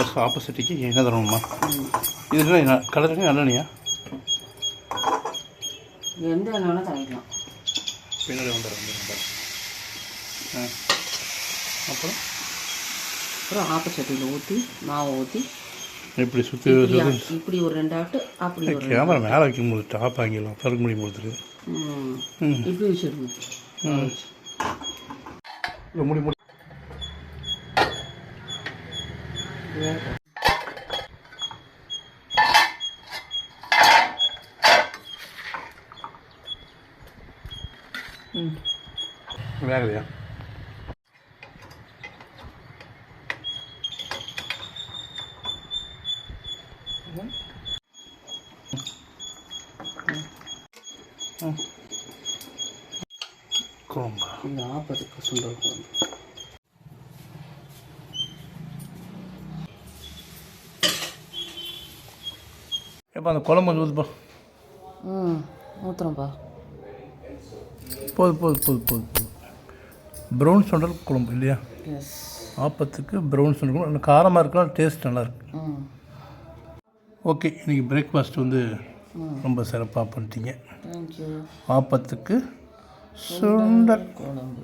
First ஆப்போசிட்டுக்கு என்ன தரணுமா இது என்ன கலருங்க நல்லெண்ணியா எந்த எண்ணெய் தவிக்கலாம் பின்னாடி வந்துடும் அப்புறம்? அப்புறம் ஆப்பச்சட்டியில் ஊற்றி மாவை ஊற்றி இப்படி சுற்றி சுற்றி இப்படி ஒரு ரெண்டு ஆட்டு அப்படி. கேமரா மேலே வைக்கும்போது டாப் ஆங்கிடலாம் திறக்க முடியும். ம். இப்படி வச்சிடணும் ம். இல்லை முடி முடி ம் வேகலையா குழம்பா இந்த ஆப்பத்துக்கு சுண்டல் குழம்பு எப்போ அந்த குழம்பு கொஞ்சம் ஊற்றுப்பா ம் ஊற்றுறோம்ப்பா போது போது போது போது போது. ப்ரௌன் சுண்டல் குழம்பு இல்லையா? ஆப்பத்துக்கு ப்ரௌன் சுண்டல் குழம்பு. காரமாக இருக்கலாம் டேஸ்ட் நல்லாயிருக்கு ஓகே இன்றைக்கி பிரேக்ஃபாஸ்ட் வந்து ரொம்ப சிறப்பாக பண்ணிட்டீங்க. ஆப்பத்துக்கு சுண்டல். குழம்பு.